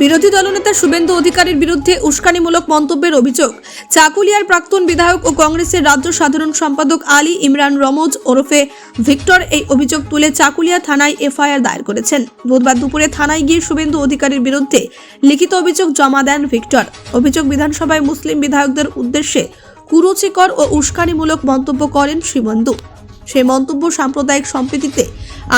বিরোধী দলনেতা শুভেন্দু অধিকারীর বিরুদ্ধে উস্কানিমূলক মন্তব্যের অভিযোগ। চাকুলিয়ার প্রাক্তন বিধায়ক ও কংগ্রেসের রাজ্য সাধারণ সম্পাদক আলী ইমরান রমজ ওরফে ভিক্টর এই অভিযোগ তুলে চাকুলিয়া থানায় এফআইআর দায়ের করেছেন। বুধবার দুপুরে থানায় গিয়ে শুভেন্দু অধিকারীর বিরুদ্ধে লিখিত অভিযোগ জমা দেন ভিক্টর। অভিযোগ বিধানসভায় মুসলিম বিধায়কদের উদ্দেশ্যে কুরুচিকর ও উস্কানিমূলক মন্তব্য করেন শুভেন্দু সেই মন্তব্য সাম্প্রদায়িক সম্প্রীতিতে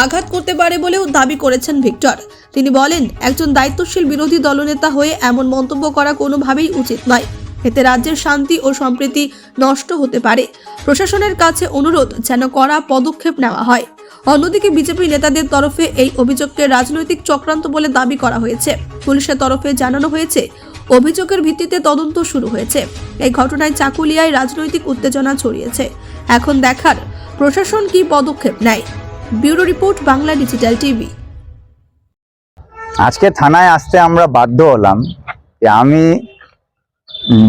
আঘাত করতে পারে বলেও দাবি করেছেন ভিক্টর। তিনি বলেন, একজন দায়িত্বশীল বিরোধী দলনেতা হয়ে এমন মন্তব্য করা কোনোভাবেই উচিত নয়। এতে রাজ্যের শান্তি ও সম্প্রীতি নষ্ট হতে পারে। প্রশাসনের কাছে অনুরোধ যেন কড়া পদক্ষেপ নেওয়া হয়। অন্যদিকে বিজেপি নেতাদের তরফে এই অভিযোগকে রাজনৈতিক চক্রান্ত বলে দাবি করা হয়েছে। পুলিশের তরফে জানানো হয়েছে, অভিযোগের ভিত্তিতে তদন্ত শুরু হয়েছে। এই ঘটনায় চাকুলিয়ায় রাজনৈতিক উত্তেজনা ছড়িয়েছে। এখন দেখার প্রশাসন কি পদক্ষেপ নেয়। Bureau report Bangla digital TV. আজকে থানায় আসতে আমরা বাধ্য হলাম যে আমি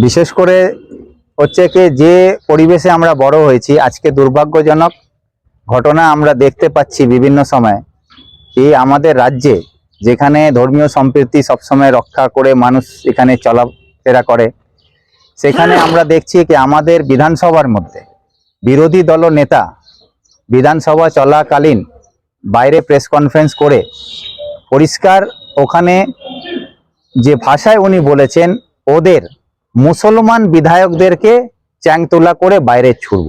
বিশেষ করে হচ্ছে কি যে পরিবেশে আমরা বড় হয়েছি, আজকে দুর্ভাগ্যজনক ঘটনা আমরা দেখতে পাচ্ছি বিভিন্ন সময় যে আমাদের রাজ্যে যেখানে ধর্মীয় সম্প্রীতি সবসময় রক্ষা করে মানুষ এখানে চলাফেরা করে, সেখানে আমরা দেখছি কি আমাদের বিধানসভার মধ্যে বিরোধী দল নেতা বিধানসভা চলাকালীন বাইরে প্রেস কনফারেন্স করে পরিষ্কার ওখানে যে ভাষায় উনি বলেছেন, ওদের মুসলমান বিধায়কদেরকে চ্যাংতোলা করে বাইরে ছুড়ব।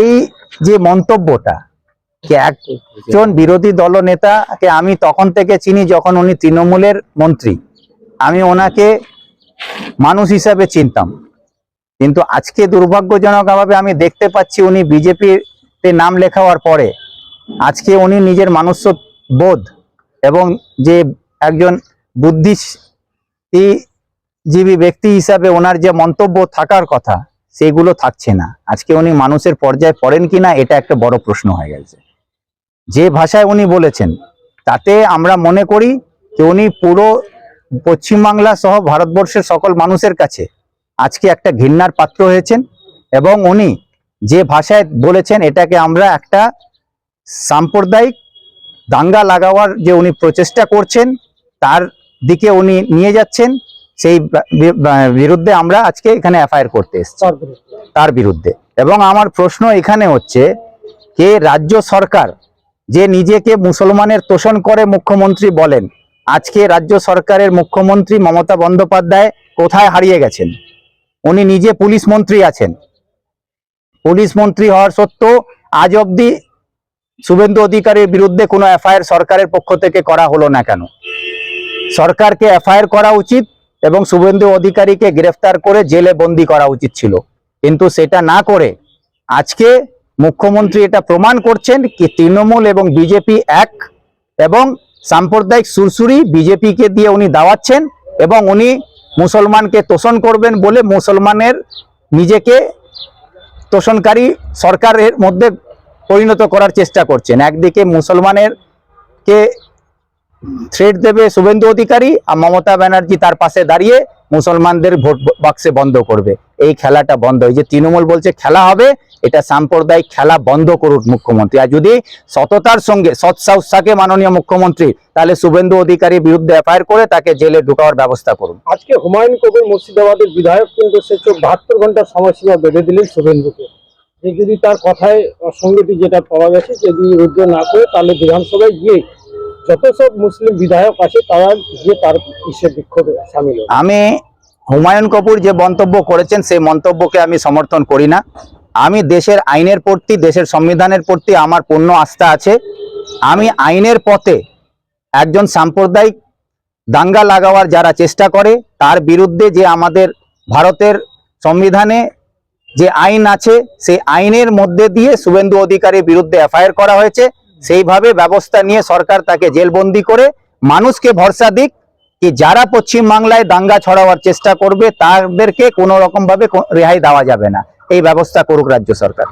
এই যে মন্তব্যটা একজন বিরোধী দলনেতাকে আমি তখন থেকে চিনি যখন উনি তৃণমূলের মন্ত্রী। আমি ওনাকে মানুষ হিসাবে চিনতাম। কিন্তু আজকে দুর্ভাগ্যজনকভাবে আমি দেখতে পাচ্ছি উনি বিজেপিতে নাম লেখাবার পরে আজকে উনি নিজের মানুষ্য বোধ এবং যে একজন বুদ্ধিজীবী ব্যক্তি হিসাবে ওনার যে মন্তব্য থাকার কথা, সেগুলো থাকছে না। আজকে উনি মানুষের পর্যায়ে পড়েন কিনা, এটা একটা বড় প্রশ্ন হয়ে গেছে। যে ভাষায় উনি বলেছেন, তাতে আমরা মনে করি যে উনি পুরো পশ্চিমবাংলা সহ ভারতবর্ষের সকল মানুষের কাছে আজকে একটা ঘৃণার পাত্র হয়েছেন এবং উনি যে ভাষায় বলেছেন এটাকে আমরা একটা সাম্প্রদায়িক দাঙ্গা লাগাবার যে উনি প্রচেষ্টা করছেন তার দিকে উনি নিয়ে যাচ্ছেন সেই বিরুদ্ধে আমরা আজকে এখানে এফআইআর করতে এসেছি। তার বিরুদ্ধে। এবং আমার প্রশ্ন এখানে হচ্ছে কে রাজ্য সরকার যে নিজেকে মুসলমানের তোষণ করে মুখ্যমন্ত্রী বলেন আজকে রাজ্য সরকারের মুখ্যমন্ত্রী মমতা বন্দ্যোপাধ্যায় কোথায় হারিয়ে গেছেন? উনি নিজে পুলিশ মন্ত্রী আছেন। পুলিশ মন্ত্রী হওয়ার সত্ত্বেও আজ অব্দি শুভেন্দু অধিকারীর বিরুদ্ধে কোনো এফআইআর সরকারের পক্ষ থেকে করা হলো না কেন? সরকারকে এফআইআর করা উচিত এবং শুভেন্দু অধিকারীকে গ্রেফতার করে জেলে বন্দি করা উচিত ছিল। কিন্তু সেটা না করে আজকে মুখ্যমন্ত্রী এটা প্রমাণ করছেন কি তৃণমূল এবং বিজেপি এক এবং সাম্প্রদায়িক সুরসুরি বিজেপিকে দিয়ে উনি দাওয়াচ্ছেন এবং উনি মুসলমানকে তোষণ করবেন বলে মুসলমানের নিজেকে তোষণকারী সরকারের মধ্যে পরিণত করার চেষ্টা করছেন। একদিকে মুসলমানের কে থ্রেট দেবে শুভেন্দু অধিকারী, আর মমতা ব্যানার্জি তার পাশে দাঁড়িয়ে মুসলমানদের ভোট বাক্সে বন্ধ করবে। এই খেলাটা বন্ধ। এই যে তৃণমূল বলছে, খেলা হবে এটা সাম্প্রদায়িক খেলা বন্ধ করুক মুখ্যমন্ত্রী। আর যদি সততার সঙ্গে সৎ সাহস মাননীয় মুখ্যমন্ত্রী তাহলে শুভেন্দু অধিকারীর বিরুদ্ধে এফআইআর করে তাকে জেলে ঢুকাবার ব্যবস্থা করুন। আজকে হুমায়ুন কবির মুর্শিদাবাদের বিধায়ক কিন্তু সে চোখ বাহাত্তর ঘণ্টার সময়সীমা বেঁধে দিলেন শুভেন্দুকে। যে যদি তার কথায় অসঙ্গতি যেটা পাওয়া গেছে যদি রুদ্ধ না করে তাহলে বিধানসভায় গিয়ে যত সব মুসলিম বিধায়ক আছে তারা গিয়ে তার ইসে বিক্ষোভে সামিল আমি হুমায়ুন কপুর যে মন্তব্য করেছেন সেই মন্তব্যকে আমি সমর্থন করি না। আমি দেশের আইনের প্রতি, দেশের সংবিধানের প্রতি আমার পূর্ণ আস্থা আছে। আমি আইনের পথে একজন সাম্প্রদায়িক দাঙ্গা লাগাবার যারা চেষ্টা করে, তার বিরুদ্ধে যে আমাদের ভারতের সংবিধানে যে আইন আছে, সেই আইনের মধ্যে দিয়ে শুভেন্দু অধিকারীর বিরুদ্ধে এফআইআর করা হয়েছে। সেইভাবে ব্যবস্থা নিয়ে সরকার তাকে জেলবন্দি করে মানুষকে ভরসা দিক কি যারা পশ্চিম বাংলায় দাঙ্গা ছড়াবার চেষ্টা করবে, তাদেরকে কোনো রকম ভাবে রেহাই দেওয়া যাবে না। এই ব্যবস্থা করুক রাজ্য সরকার।